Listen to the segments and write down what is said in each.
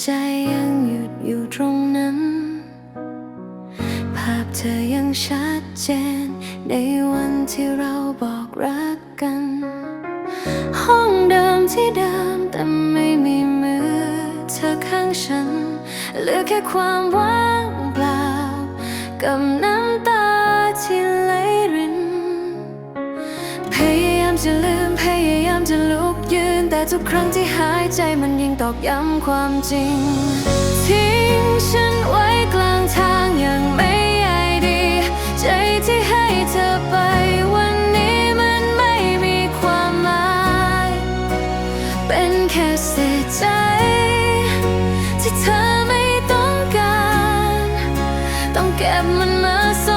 ใจยังหยุดอยู่ตรงนั้น ภาพเธอยังชัดเจน ในวันที่เราบอกรักกัน ห้องเดิมที่เดิมแต่ไม่มีมือ เธอข้างฉันเหลือแค่ความว่างเปล่ากับน้ำตา ทุกครั้งที่หายใจมันยิ่งตอกย้ำความจริง ทิ้งฉันไว้กลางทางอย่างไม่ใยดี ใจที่ให้เธอไปวันนี้มันไม่มีความหมาย เป็นแค่เศษใจ ที่เธอไม่ต้องการ ต้องเก็บมันมาซ้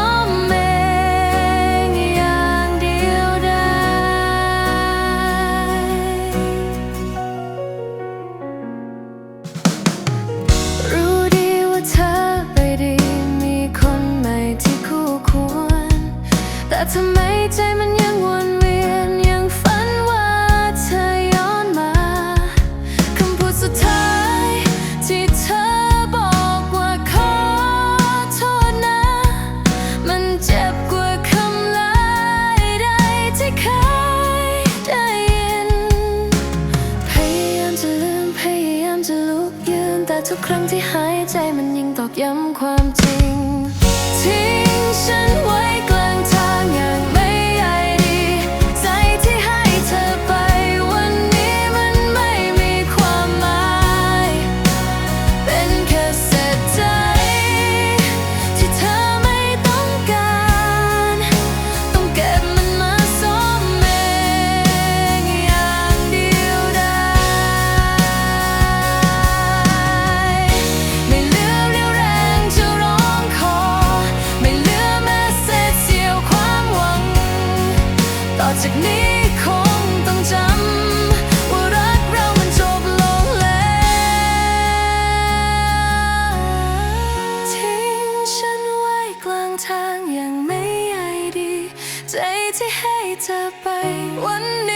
ำไมใจมันยังวนเวียนยังฝันว่าเธอย้อนมาคำพูดสุดท้ายที่เธอบอกว่าขอโทษนะ มันเจ็บกว่าคำลายใดที่เคยได้ยิน พยายามจะลืมพยายามจะลุกยืน แต่ทุกครั้งที่หายใจมันยิ่งตอกย้ำความจริงทิ้งฉันไว้ก อจากนี้คงต้องจำว่ารักเรามันจบลงแล้วทิ้งฉันไว้กลางทางอย่างไม่ใยดี ใจที่ให้เธอไปวันนี้มัน